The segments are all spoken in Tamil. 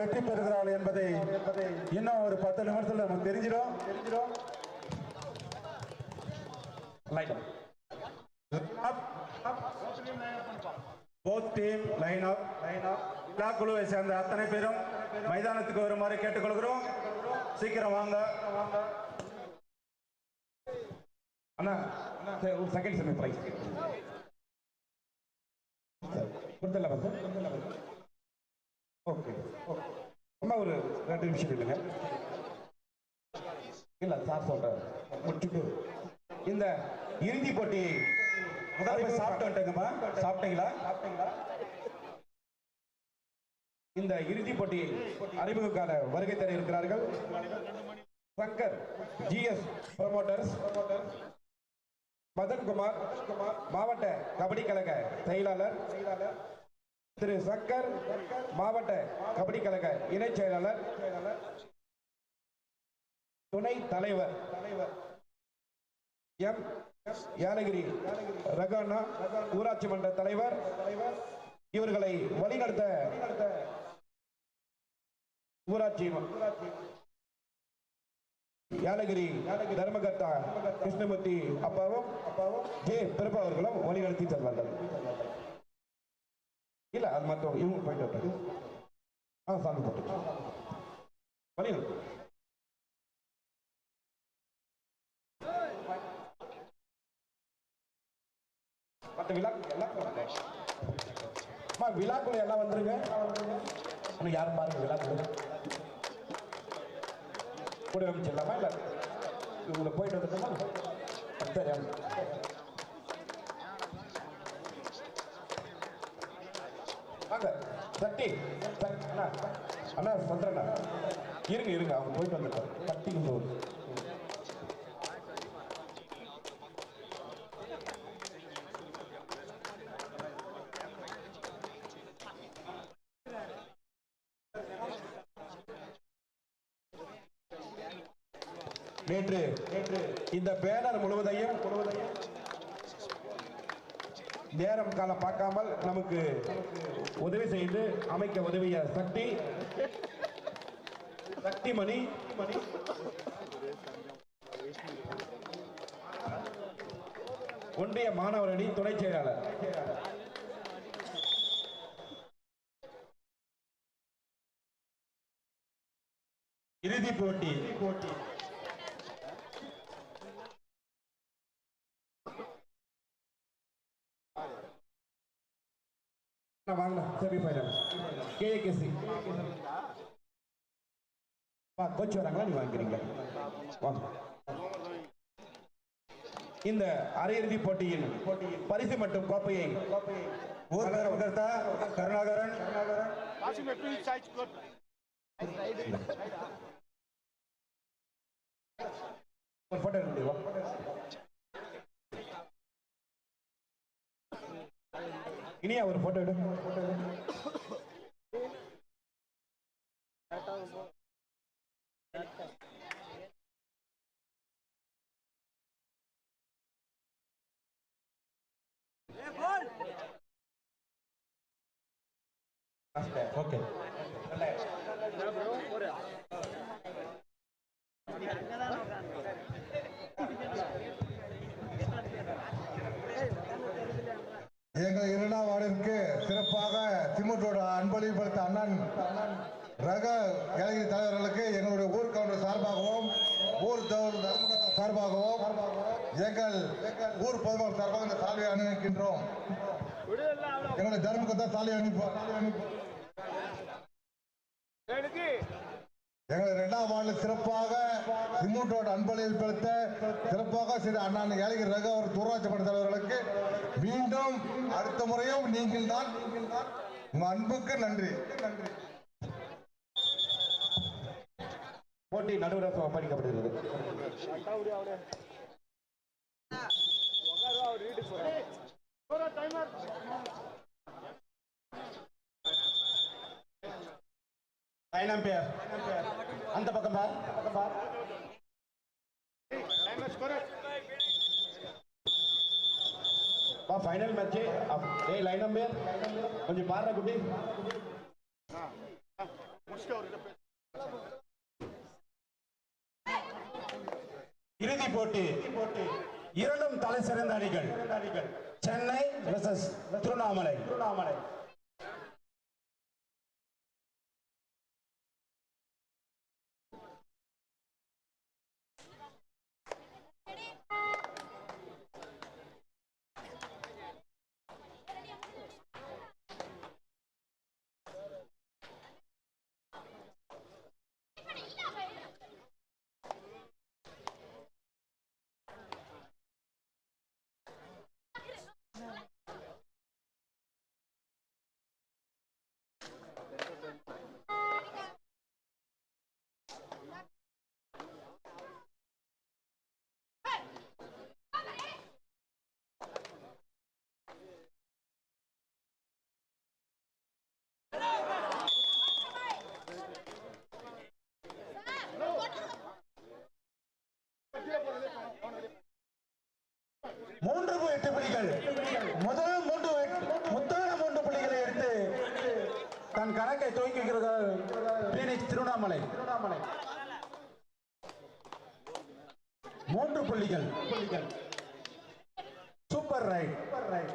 வெற்றி பெறுகிறார்கள் என்பதை இன்னும் ஒரு பத்து நிமிடத்தில் நமக்கு தெரிஞ்சிடும். தெரிஞ்சிடும் both team line up line விழா குழுவை சேர்ந்த அத்தனை பேரும் மைதானத்துக்கு வருமாறு கேட்டுக்கொள்கிறோம். சீக்கிரம் வாங்க. அண்ணா சரி, ஒரு செகண்ட் செமி பிரைஸ் கொடுத்துடலாமா ஓகே. அம்மா ஒரு ரெண்டு நிமிஷம் இல்லைங்க இல்ல சார் சொல்றாரு. முடிச்சுட்டு. இந்த இறுதி போட்டி. முதல்ல போய் சாப்பிட்டு சாப்பிட்டீங்களா? இந்த இறுதி போட்டி அறிமுகக்கான வருகை தர இருக்கிறார்கள். சங்கர் ஜிஎஸ் ப்ரமோட்டர்ஸ் மதன்குமார் மாவட்ட கபடி கழக செயலாளர். திரு சங்கர் மாவட்ட கபடி கழக இணைச் செயலாளர் துணை தலைவர் எம். யானகிரி ரகானா ஊராட்சி மன்ற தலைவர் இவர்களை வழிநடத்த ஊராட்சி யானகிரி தர்மகர்த்தா கிருஷ்ணமூர்த்தி அப்பாவும் அப்பாவும் ஜே. பிரபா அவர்களும் வழிநடத்தி செல்வார்கள் இல்ல அது மற்றவங்க இவங்க போயிட்டு வரட்டும். ஆ சாமி போட்டு வலியும் மற்ற விழா எல்லாம் அம்மா விழாக்குள்ள எல்லாம் வந்துருங்க. இன்னும் யாரும் பாருங்க விழாக்குள்ள கூட அமைச்சிடலாமா இல்லை? இவங்களை போயிட்டு வந்துட்டோமா? சரி. தட்டி அண்ணா அண்ணா சந்திரண்ணா. இருங்க இருங்க அவங்க போயிட்டு வந்துட்டோம் தட்டி போது நேற்று இந்த பேனர் முழுவதையும் முழுவதையும் நேரம் காலம் பார்க்காமல் நமக்கு உதவி செய்து அமைக்க உதவிய சக்தி. சக்தி மணி ஒன்றிய மாணவர் அணி துணை செயலாளர். இறுதி போட்டி போட்டி. வாங்க செமி ஃபைனல் கேஏகேசி கோச் வராங்களா நீ வாங்கிக்கிறீங்க வாங்க இந்த அரையிறுதி போட்டியின் பரிசு மற்றும் கோப்பையை ஊர் கர்த்தா கருணாகரன். ஒரு போட்டோ எடுக்க முடியுமா இனியா ஒரு போட்டோ எடு போட்டோ எடு ஓகே எங்கள் இரண்டாம் வார்டிற்கு சிறப்பாக திமுக அன்பளிப்படுத்த அண்ணன் ரக இளைஞர் தலைவர்களுக்கு எங்களுடைய ஊர் கவுண்டர் சார்பாகவும் ஊர் சார்பாகவும் எங்கள் ஊர் பொதுமக்கள் சார்பாக இந்த சாலையை அணிவிக்கின்றோம். எங்களுடைய தர்மகர்த்தா சாலை அனுப்பி எங்கள் இரண்டாம் வார்டில் சிறப்பாக திமுக அன்பளிப்படுத்த சிறப்பாக செய்த அண்ணன் ஏழைஞர் ரக அவர் ஊராட்சி மன்ற தலைவர்களுக்கு மீண்டும் அடுத்த முறையும் நீங்கள் தான் உங்க அன்புக்கு நன்றி. நன்றி போட்டி நடுவராக ஒப்படைக்கப்படுகிறது. நைன் பேர் அந்த பக்கம் பார். பக்கம் பார் பா ஃபைனல் மேட்ச் டேய் லைன் நம்பர் கொஞ்சம் பாருடா குட்டி. இறுதி போட்டி. இரண்டும் தலை சிறந்த அணிகள். சென்னை திருவண்ணாமலை திருவண்ணாமலை. தன் துவக்கி துவங்குகிறார்கள் திருவண்ணாமலை. திருவண்ணாமலை மூன்று புள்ளிகள். புள்ளிகள் சூப்பர் ரைட் சூப்பர் ரைட்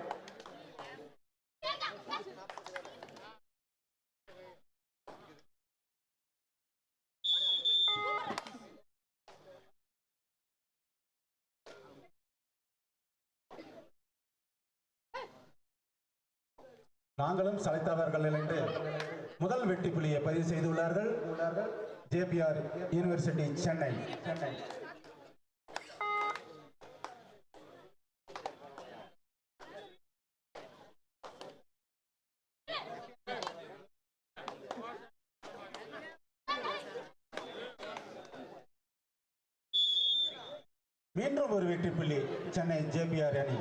நாங்களும் சளைத்தவர்கள் என்று முதல் வெற்றி புள்ளியை பதிவு செய்துள்ளார்கள். ஜேபிஆர் யூனிவர்சிட்டி சென்னை சென்னை மீண்டும் ஒரு வெற்றி புள்ளி சென்னை ஜேபிஆர் அணி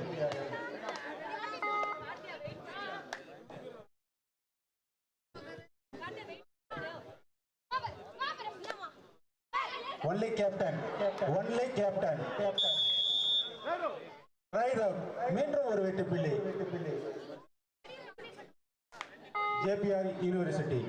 ஒன்லி கேப்டன் ஒன்லி கேப்டன் மீண்டும் ஒரு வெட்டு பிள்ளை ஜேபிஆர் யூனிவர்சிட்டி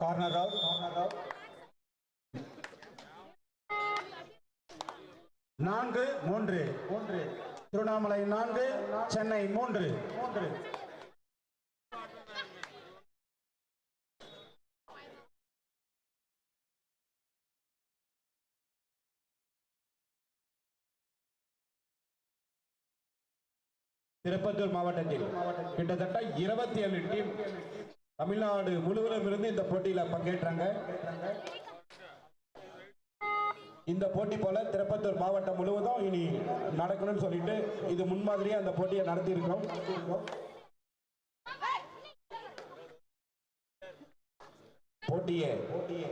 கார்னர் அவுட் நான்கு மூன்று. மூன்று திருவண்ணாமலை நான்கு சென்னை மூன்று. மூன்று திருப்பத்தூர் மாவட்டத்தில் கிட்டத்தட்ட இருபத்தி ஏழு டீம் தமிழ்நாடு முழுவதும் இருந்து இந்த போட்டியில பங்கேற்றாங்க. இந்த போட்டி போல திருப்பத்தூர் மாவட்டம் முழுவதும் இனி நடக்கணும்னு சொல்லிட்டு இது முன்மாதிரியா அந்த போட்டியை நடத்தி இருக்கிறோம் போட்டியை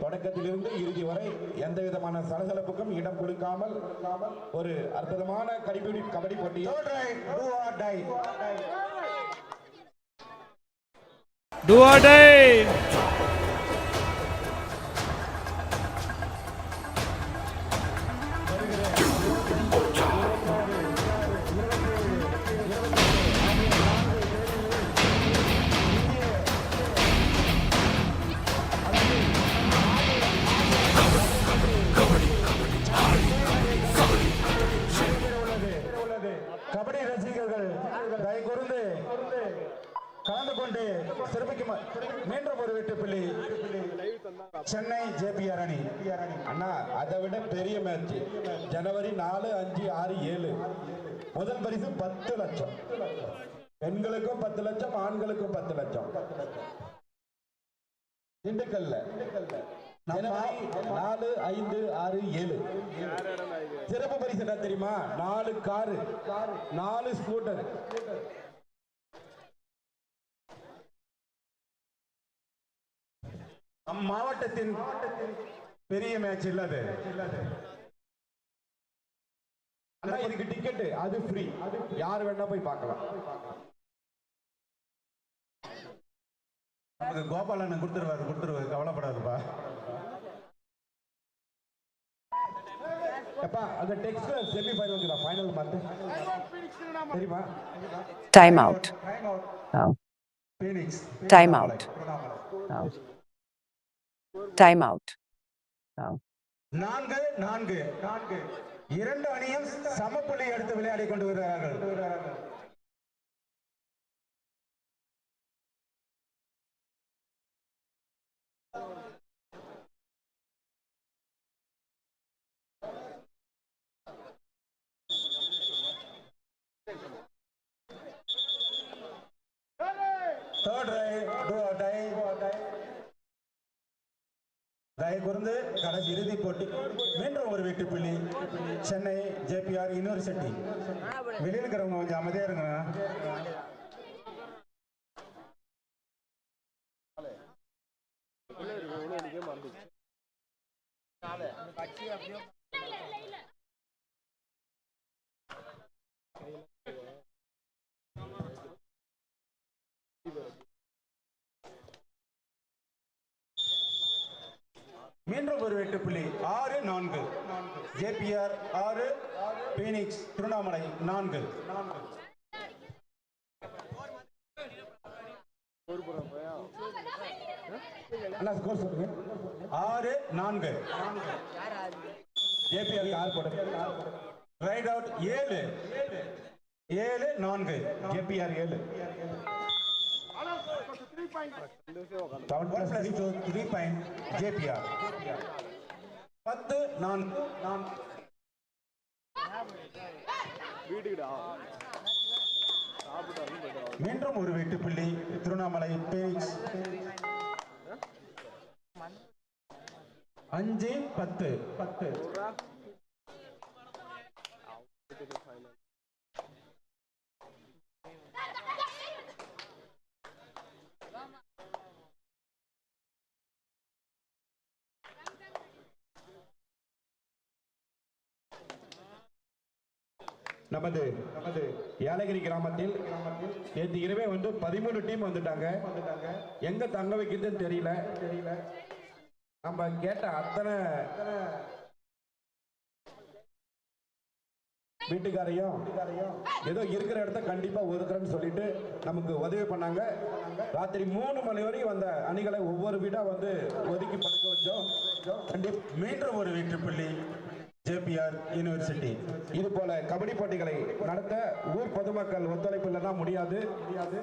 தொடக்கத்திலிருந்து இறுதி வரை எந்த விதமான சலசலப்புக்கும் இடம் கொடுக்காமல் ஒரு அற்புதமான கடிபிடி கபடி போட்டி Do or die. பரிசு பத்து லட்சம். பெண்களுக்கும் பத்து லட்சம் ஆண்களுக்கும் பத்து லட்சம். திண்டுக்கல்ல. நாலு ஐந்து ஆறு ஏழு. சிறப்பு பரிசு என்ன தெரியுமா? நாலு காரு. நாலு ஸ்கூட்டர். நம் மாவட்டத்தின் பெரிய மேட்ச் இல்லது ஆனா இதுக்கு டிக்கெட் அது ஃப்ரீ யார் வேணா போய் பார்க்கலாம். நமக்கு கோபாலண்ணன் கொடுத்துருவாரு கொடுத்துருவாரு. கவலைப்படாதுப்பா. Time out. Phoenix Time out. oh. Time out. Oh. இரண்டு அணியும் சமப்புள்ளி எடுத்து விளையாடி கொண்டு வருகிறார்கள். தயவு கூர்ந்து கடைசி இறுதிப் போட்டி மீண்டும் ஒரு வெற்றி புள்ளி. Chennai JPR university. வெளியில் இருக்கிறவங்க கொஞ்சம் அமைதியா இருங்கண்ணா. மீண்டும் ஒரு வெட்டு புள்ளி. ஆறு நான்கு. ஜேபிஆர் ஆறு பீனிக்ஸ் திருவண்ணாமலை நான்கு. அண்ணா ஆறு நான்கு. ஜேபிஆர் ஆறு போட்டு ரைட் அவுட் ஏழு. ஏழு நான்கு. ஜேபிஆர் ஏழு. One plus two three point JPR பத்து நான்கு. மீண்டும் ஒரு வெற்றி புள்ளி திருவண்ணாமலை பீனிக்ஸ் அஞ்சு பத்து. பத்து. நமது நமது ஏலகிரி கிராமத்தில் நேற்று இரவே வந்து பதிமூணு டீம் வந்துட்டாங்க. எங்க தங்க வைக்கிறதுன்னு தெரியல. தெரியல நம்ம கேட்ட அத்தனை வீட்டுக்காரையும் ஏதோ இருக்கிற இடத்த கண்டிப்பா ஒதுக்குறேன்னு சொல்லிட்டு நமக்கு உதவி பண்ணாங்க. ராத்திரி மூணு மணி வரைக்கும் வந்த அணிகளை ஒவ்வொரு வீடா வந்து ஒதுக்கி படுக்க வச்சோம். கண்டிப்பா மீண்டும் ஒரு வெற்றி புள்ளி. ஜேபிஆர் யூனிவர்சிட்டி இது போல கபடி போட்டிகளை நடத்த ஊர் பொதுமக்கள் ஒத்துழைப்பு இல்லைன்னா முடியாது.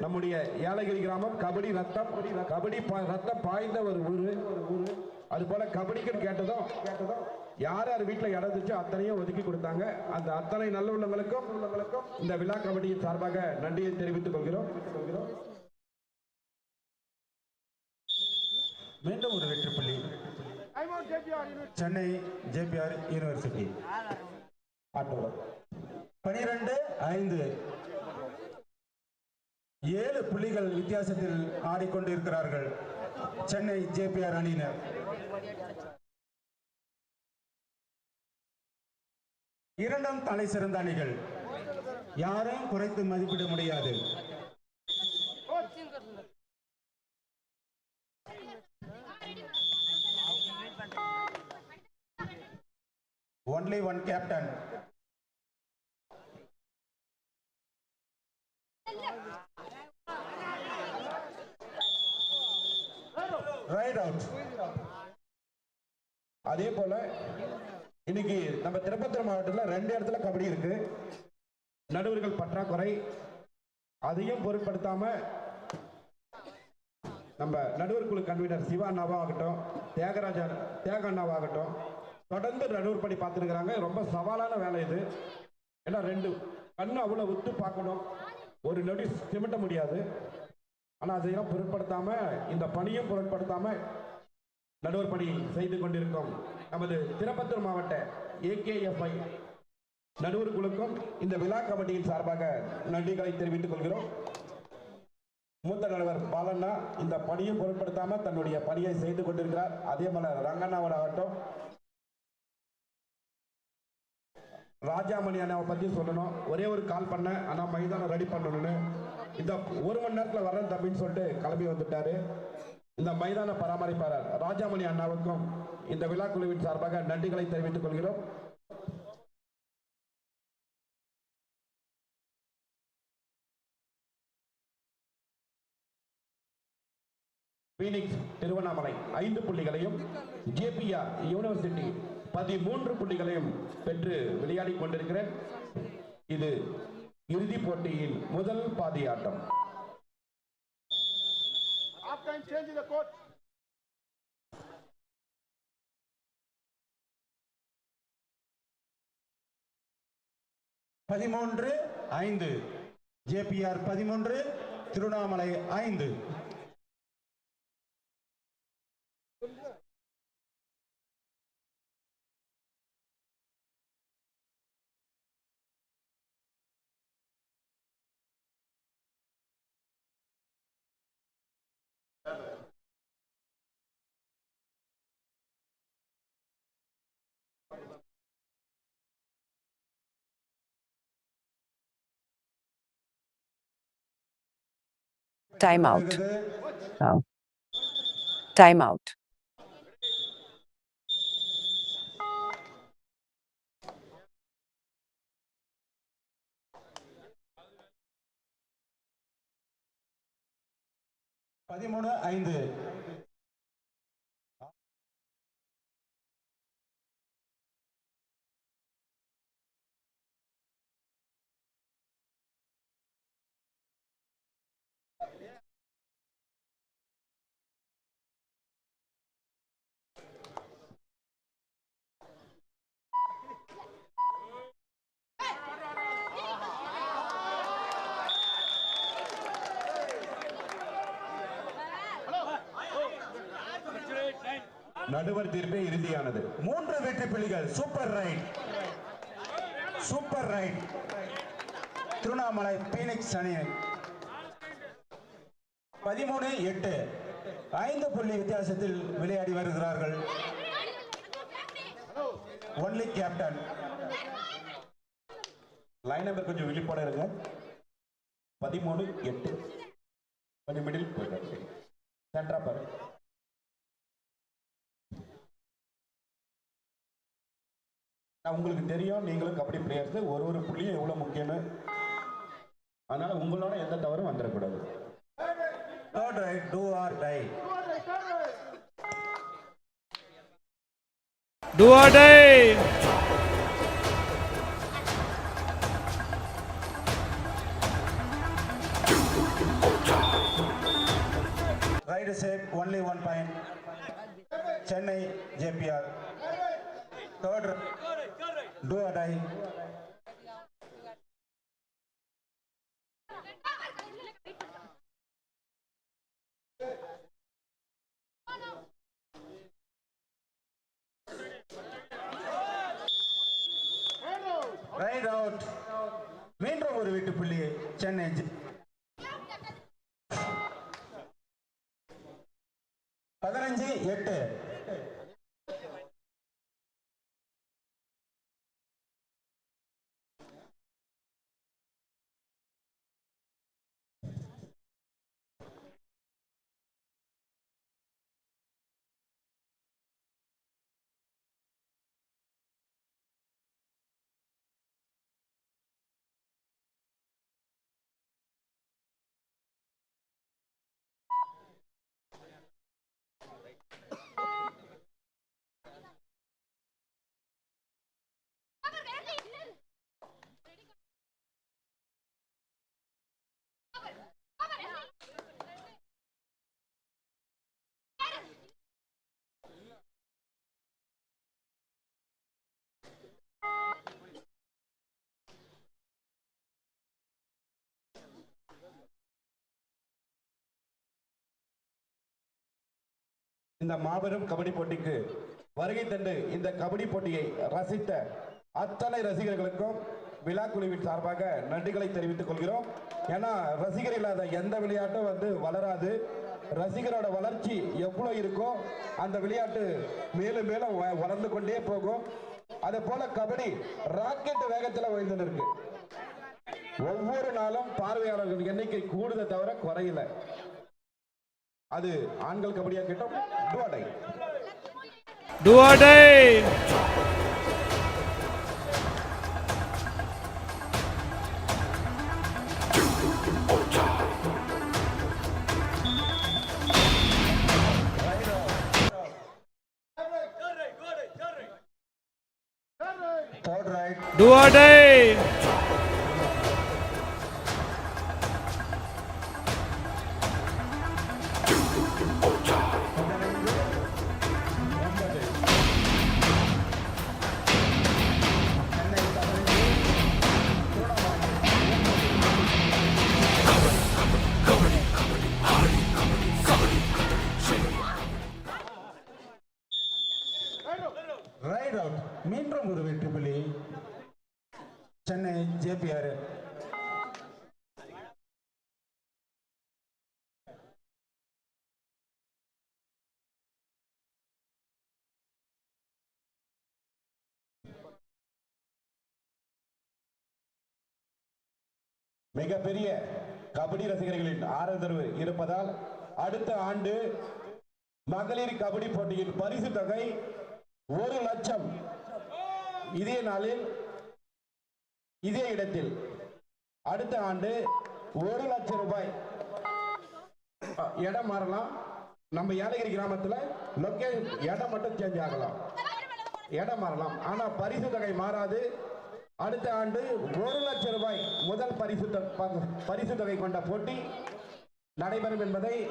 நம்முடைய ஏலகிரி கிராமம் கபடி ரத்தம் கபடி ரத்தம் பாய்ந்த ஒரு ஊரு. அது போல கபடிக்குன்னு கேட்டதும் யார் யார் வீட்டில் இடம் இருந்துச்சோ அத்தனையும் ஒதுக்கி கொடுத்தாங்க. அந்த அத்தனை நல்ல உள்ளவங்களுக்கும் உள்ளவங்களுக்கும் இந்த விழா கபடியின் சார்பாக நன்றியை தெரிவித்துக் கொள்கிறோம். மீண்டும் ஒரு சென்னை ஜேபிஆர் யூனிவர்சிட்டி. அக்டோபர் பனிரெண்டு ஐந்து. ஏழு புள்ளிகள் வித்தியாசத்தில் ஆடிக்கொண்டிருக்கிறார்கள் சென்னை ஜேபிஆர் அணியினர். இரண்டாம் தலை சிறந்த அணிகள். யாரையும் குறைத்து மதிப்பிட முடியாது. Only one captain. Raid out அதே போல இன்னைக்கு நம்ம திருப்பத்தூர் மாவட்டத்தில் ரெண்டு இடத்துல கபடி இருக்கு. நடுவர்கள் பற்றாக்குறை. அதையும் பொருட்படுத்தாம நம்ம நடுவர் குழு கன்வீனர் சிவா அண்ணாவாகட்டும் தியாகராஜா தியாக அண்ணாவாகட்டும் தொடர்ந்து நடுவர் பணி பார்த்துருக்குறாங்க. ரொம்ப சவாலான வேலை இது. ஏன்னா ரெண்டு கண்ணு அவ்வளோ உத்து பார்க்கணும். ஒரு நொடி சிமிட்ட முடியாது. ஆனால் அதையெல்லாம் பொருட்படுத்தாம இந்த பணியும் பொருட்படுத்தாம நடுவர் பணி செய்து கொண்டிருக்கும். நமது திருப்பத்தூர் மாவட்ட ஏகேஎஃப்ஐ நடுவர் குழுக்கும் இந்த விழா கமிட்டியின் சார்பாக நன்றிகளை தெரிவித்துக் கொள்கிறோம். மூத்த நடுவர் பாலண்ணா இந்த பணியை பொருட்படுத்தாம தன்னுடைய பணியை செய்து கொண்டிருக்கிறார். அதே போல ரங்கண்ணாவோட ஆகட்டும் ராஜாமணி அண்ணாவை பத்தி சொல்லணும். ஒரே ஒரு கால் பண்ண ஆனா மைதானம் ரெடி பண்ணணும்னு. இந்த ஒரு மணி நேரத்துல வரேன் தம்பின்னு சொல்லிட்டு கிளம்பி வந்துட்டாரு. இந்த மைதான பராமரிப்பாளர் ராஜாமணி அண்ணாவுக்கும் இந்த விழா குழுவின் சார்பாக நன்றிகளை தெரிவித்துக் கொள்கிறோம். பீனிக்ஸ் திருவண்ணாமலை ஐந்து புள்ளிகளையும் ஜேபிஆர் யூனிவர்சிட்டி பதிமூன்று புள்ளிகளையும் பெற்று விளையாடிக் கொண்டிருக்கிறேன். இது இறுதிப் போட்டியின் முதல் பாதி ஆட்டம் பதிமூன்று ஐந்து. ஜேபிஆர் பதிமூன்று திருவண்ணாமலை ஐந்து. Time out. இருக்குது. Wow. Time out. பதிமூணு ஐந்து நடுவர் தீர்ப்பே இறுதியானது. மூன்று வெற்றி புள்ளிகள். Super raid. Super raid. Tiruvannamalai Phoenix அணி பதிமூணு எட்டு. ஐந்து புள்ளி வித்தியாசத்தில் விளையாடி வருகிறார்கள். Only captain. லைன் நம்பர் கொஞ்சம் விழிப்போட இருங்க. பதிமூணு எட்டு. கொஞ்சம் மிடில் போயிட்டு உங்களுக்கு தெரியும் நீங்களும் கபடி பிளேயர்ஸ் ஒரு ஒரு புள்ளியும் எவ்வளவு முக்கியம்னு. அதனால உங்களோட எந்த தவறும் வந்துடக்கூடாது. Third raid do or die Do or die. Raid save only one point Chennai JPR third do or die raid out மீண்டும் ஒரு வீட்டு புள்ளி சென்னை பதினஞ்சு எட்டு. இந்த மாபெரும் கபடி போட்டிக்கு வருகை தந்து இந்த கபடி போட்டியை ரசித்த அத்தனை ரசிகர்களுக்கும் விழா குழுவின் சார்பாக நன்றிகளை தெரிவித்துக் கொள்கிறோம். ஏன்னா ரசிகர் இல்லாத எந்த விளையாட்டும் வந்து வளராது. ரசிகரோட வளர்ச்சி எவ்வளோ இருக்கோ அந்த விளையாட்டு மேலும் மேலும் வ- வளர்ந்து கொண்டே போகும். அதே போல கபடி ராக்கெட் வேகத்தில் உயர்ந்து இருக்கு. ஒவ்வொரு நாளும் பார்வையாளர்கள் எண்ணிக்கை கூடுதல் தவிர குறையல. அது ஆண்கள் கபடியா கேட்டோம் டுவடை Do மிகப்பெரிய கபடி ரசிகர்களின் ஆதரவு இருப்பதால் அடுத்த ஆண்டு மகளிர் கபடி போட்டியின் பரிசு தொகை ஒரு லட்சம். இதே நாளில் இதே இடத்தில் அடுத்த ஆண்டு ஒரு லட்சம் ரூபாய். இடம் மாறலாம். நம்ம ஏலகிரி கிராமத்துல லொக்கேஷன் இடம் மட்டும் சேஞ்ச் ஆகலாம். இடம் மாறலாம். ஆனா பரிசு தொகை மாறாது. அடுத்த ஆண்டு ஒரு லட்சம் ரூபாய் முதல் பரிசு தொ- ப- பரிசு தொகை கொண்ட போட்டி நடைபெறும் என்பதை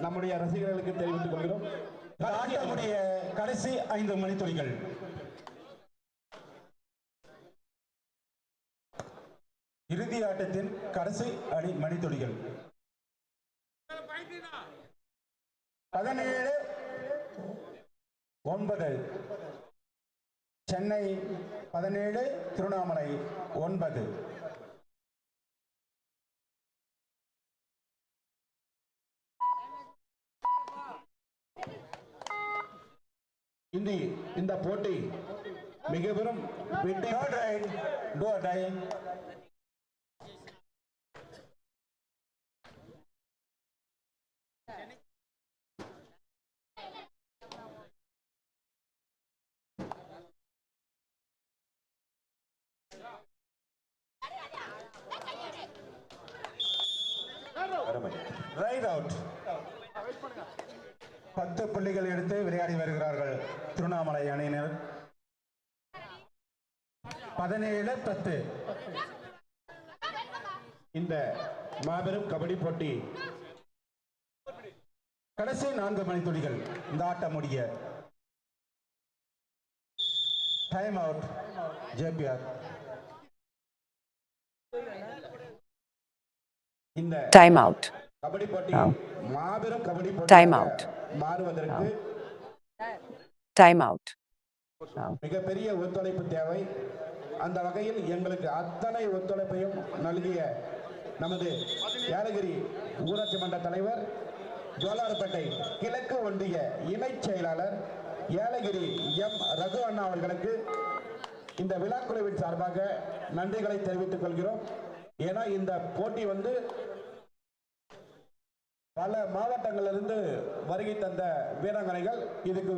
நம்முடைய ரசிகர்களுக்கு தெரிவித்துக் கொள்கிறோம். ஆட்டக்கூடிய கடைசி ஐந்து மணித்துளிகள். இறுதி ஆட்டத்தின் கடைசி அணி மணித்துளிகள். பதினேழு ஒன்பது. சென்னை பதினேழு திருவண்ணாமலை ஒன்பது. இந்தி இந்த போட்டி மிக பெரும் வெற்றி Third right, do or die. அருமை ரைட் அவுட் பத்து புள்ளிகள் எடுத்து விளையாடி வருகிறார்கள் திருவண்ணாமலை அணியினர் பதினேழு பத்து. இந்த மாபெரும் கபடி போட்டி. கடைசி நான்கு மணித்துளிகள். இந்த ஆட்டம் முடிய. டைம் அவுட் ஜேபிஆர் இந்த Time out. கபடி போட்டி மாபெரும் கபடி போட்டி out. மாறுவதற்கு Time out. மிகப்பெரிய ஒத்துழைப்பு தேவை. அந்த வகையில் எங்களுக்கு அத்தனை ஒத்துழைப்பையும் நல்கிய நமது ஏலகிரி ஊராட்சி மன்ற தலைவர் ஜோலார்பேட்டை கிழக்கு ஒன்றிய இணைச் செயலாளர் ஏலகிரி எம் ரகு அண்ணா அவர்களுக்கு இந்த விழாக்குழுவின் சார்பாக நன்றிகளை தெரிவித்துக் கொள்கிறோம். ஏன்னா இந்த போட்டி வந்து பல மாவட்டங்களிலிருந்து வருகை தந்த வீராங்கனைகள். இதுக்கு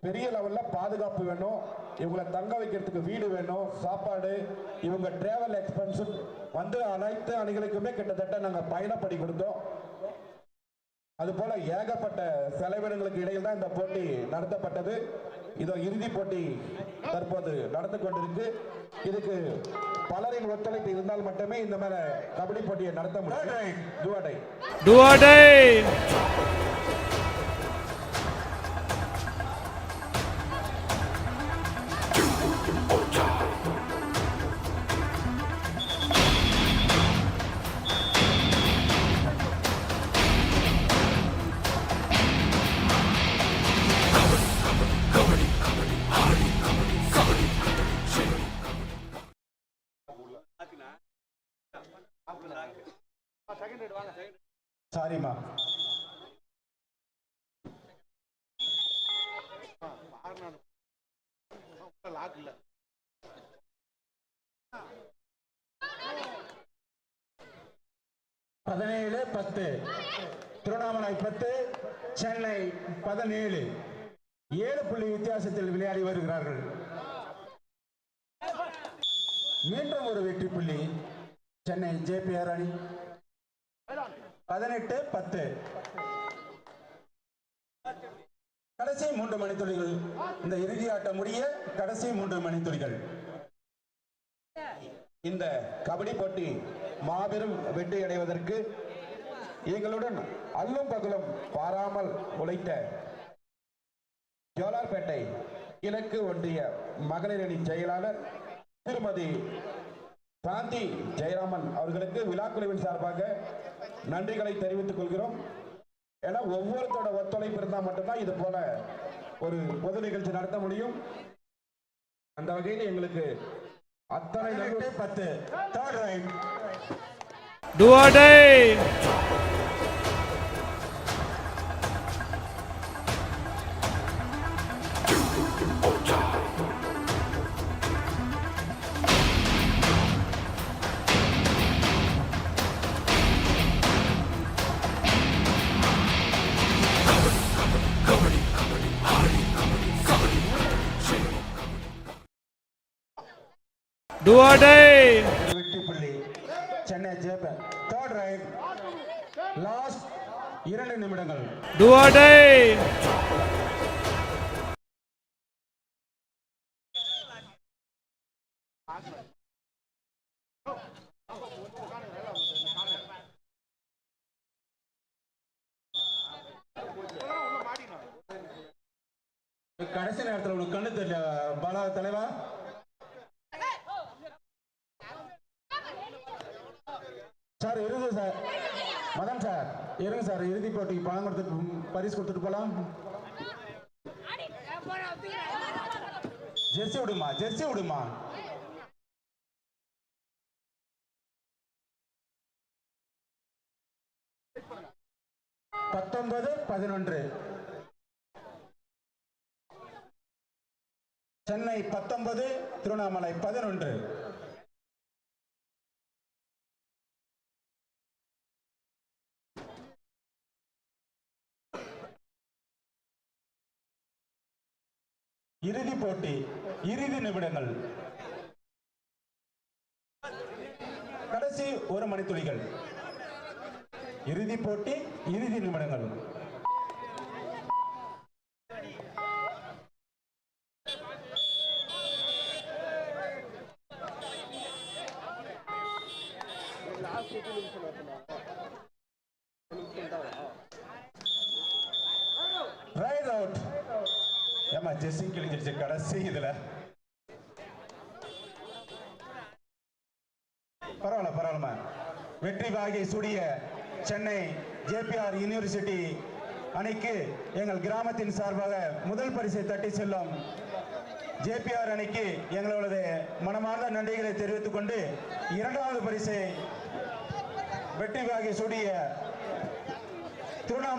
பெரிய லெவலில் பாதுகாப்பு வேணும். இவங்களை தங்க வைக்கிறதுக்கு வீடு வேணும் சாப்பாடு இவங்க டிராவல் எக்ஸ்பென்ஸ் வந்து அனைத்து அணிகளுக்குமே கிட்டத்தட்ட நாங்க பயணப்படி கொடுத்தோம். அதுபோல ஏகப்பட்ட செலவினங்களுக்கு இடையில் தான் இந்த போட்டி நடத்தப்பட்டது. இதோ இறுதி போட்டி தற்போது நடந்து கொண்டிருக்கு. இதுக்கு பலரின் ஒத்துழைப்பு இருந்தால் மட்டுமே இந்த மேல கபடி போட்டியை நடத்த முடியும். துவாடை பதினேழு பத்து. திருவண்ணாமலை பத்து சென்னை பதினேழு. ஏழு புள்ளி வித்தியாசத்தில் விளையாடி வருகிறார்கள். மீண்டும் ஒரு வெற்றி புள்ளி. சென்னை ஜேபிஆர் அணி. பதினெட்டு பத்து. கடைசி மூன்று மணித்துளிகள். இந்த இறுதி ஆட்டம் முடிய கடைசி மூன்று மணித்துளிகள். இந்த கபடி போட்டி மாபெரும் வெற்றி அடைவதற்கு எங்களுடன் அல்லும் பகலும் பாராமல் உழைத்த ஜோலார்பேட்டை கிழக்கு ஒன்றிய மகளிரணி செயலாளர் திருமதி சாந்தி ஜெயராமன் அவர்களுக்கு விழாக்குழுவின் சார்பாக நன்றிகளை தெரிவித்துக் கொள்கிறோம். ஏன்னா ஒவ்வொருத்தோட ஒத்துழைப்பு இருந்தால் மட்டும்தான் இது போல ஒரு பொது நிகழ்ச்சி நடத்த முடியும். அந்த வகையில் எங்களுக்கு அத்தனை பத்து. Third raid Do or die. Do or die. வெற்றி புள்ளி சென்னை ஜேப தேர்ட் ரைட் லாஸ்ட் இரண்டு நிமிடங்கள் die. கடைசி நேரத்தில் உனக்கு கண்ணு தெரியல பாலா தலைவா சார். இருங்க சார் மதன் சார் இருங்க சார் இறுதி போட்டிக்கு பணம் கொடுத்துட்டு பரிசு கொடுத்துட்டு போலாம். ஜெர்சி விடுமா ஜெர்சி விடுமா? பத்தொன்பது பதினொன்று. சென்னை பத்தொன்பது திருவண்ணாமலை பதினொன்று. இறுதி போட்டி இறுதி நிமிடங்கள். கடைசி ஒரு மணித்துளிகள். இறுதி போட்டி இறுதி நிமிடங்கள். அழகை சூடிய சென்னை ஜேபிஆர் யூனிவர்சிட்டி அணிக்கு எங்கள் கிராமத்தின் சார்பாக முதல் பரிசை தட்டி செல்லும் ஜேபிஆர் அணிக்கு எங்களது மனமார்ந்த நன்றிகளை தெரிவித்துக் கொண்டு இரண்டாவது பரிசை வெற்றி வாகி சூடிய திருவண்ணாமலை